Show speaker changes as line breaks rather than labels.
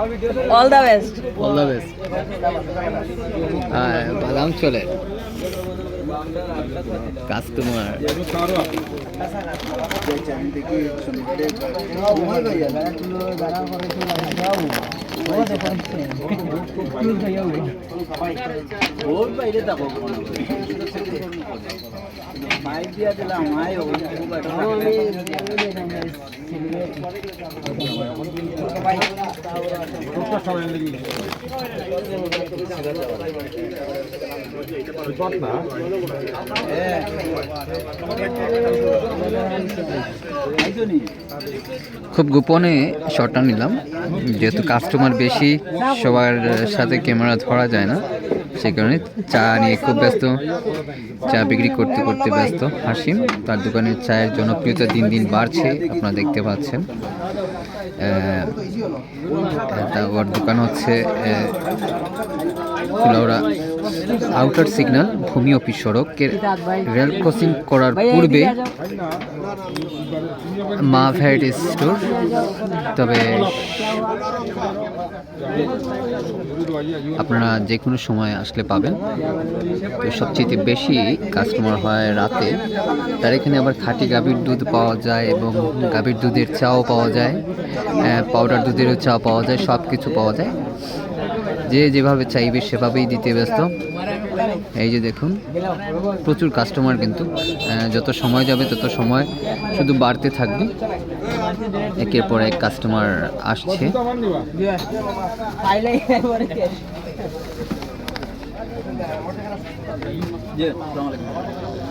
All the best
all the best হ্যাঁ বাদাম চলে। কাস্টমার খুব গোপনে শটটা নিলাম। যেহেতু কাস্টমার বেশি সবার সাথে ক্যামেরা ধরা যায় না। সেই কারণে চা নিয়ে খুব ব্যস্ত। চা বিক্রি করতে করতে ব্যস্ত। হাসিম, তার দোকানের চায়ের জনপ্রিয়তা দিন দিন বাড়ছে, আপনারা দেখতে পাচ্ছেন। তারপর দোকান হচ্ছে আউটার সিগন্যাল, ভূমি অফিস সড়কের রেল ক্রসিং করার পূর্বে মা ভ্যারাইটি স্টোর, তবে আপনারা যে কোনো সময় আসলে পাবেন। তো সবচেয়ে বেশি কাস্টমার হয় রাতে। তার এখানে আবার খাঁটি গাভীর দুধ পাওয়া যায় এবং গাভীর দুধের চাও পাওয়া যায় পাউডার দুধেরও চা পাওয়া যায় সব কিছু পাওয়া যায়। যে যেভাবে চাইবে সেভাবেই দিতে ব্যস্ত। এই যে দেখুন, প্রচুর কাস্টমার কিন্তু যত সময় যাবে তত সময় শুধু বাড়তে থাকবে। একের পর এক কাস্টমার আসছে।